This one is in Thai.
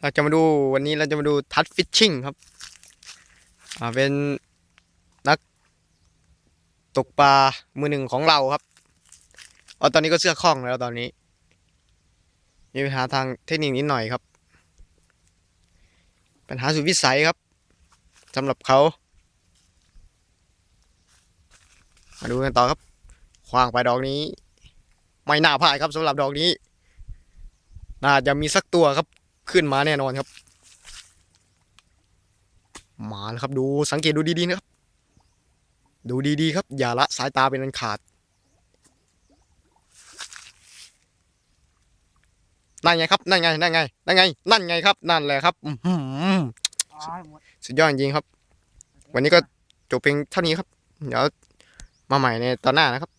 เราจะมาดูวันนี้เราจะมาดูทัดฟิชชิ่งครับ อ่าเป็นนักตกปลามือหนึ่งของเราครับเอาตอนนี้ก็เสื้อคล้องแล้วตอนนี้ มีปัญหาทางเทคนิคนิดหน่อยครับ ปัญหาสุดวิสัยครับสำหรับเขา มาดูกันต่อครับคว้างไปดอกนี้ ไม่น่าพลาดครับสำหรับดอกนี้ น่าจะมีสักตัวครับ ขึ้นมาแน่นอนครับ มาแล้วครับดูสังเกตดูดีๆนะครับ ดูดีๆครับ อย่าละสายตาเป็นอันขาดนั่นไงครับนั่นไงนั่นไงนั่นไงนั่นไงครับ นั่นแหละครับอืมสุดยอดจริงครับ วันนี้ก็จบเพียงเท่านี้ครับ เดี๋ยวมาใหม่ในตอนหน้านะครับ